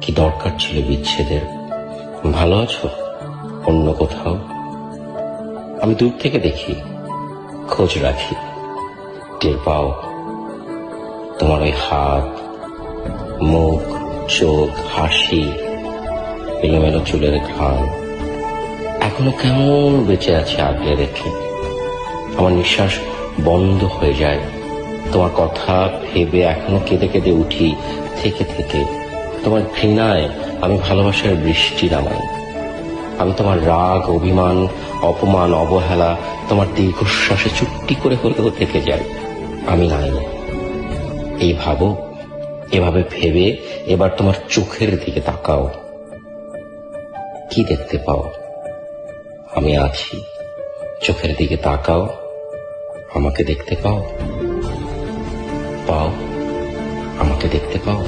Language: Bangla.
কি দরকার ছিল বিচ্ছেদের? ভালো আছো? অন্য কোথাও? আমি দূর থেকে দেখি, খোঁজ রাখি। টের পাও, তোমার ওই হাত, মুখ, চোখ, হাসি, এলোমেলো চুলের ঘাম এখনও কেমন বেঁচে আছে আগলে রেখে? আমার নিঃশ্বাস বন্ধ হয়ে যায়। তোমার কথা ভেবে এখনও কেঁদে কেঁদে উঠি, থেকে থেকে। তোমার ঘৃণায় আমি ভালোবাসার বৃষ্টি নামাই। আমি তোমার রাগ, অভিমান, অপমান, অবহেলা, তোমার দীর্ঘশ্বাসে চুট্টি করে হলেও থেকে যাই। আমি নাই। এই ভাবো, এভাবে ভেবে এবার তোমার চোখের দিকে তাকাও। কি দেখতে পাও? আমি আছি। চোখের দিকে তাকাও। আমাকে দেখতে পাও? পাও? আমাকে দেখতে পাও?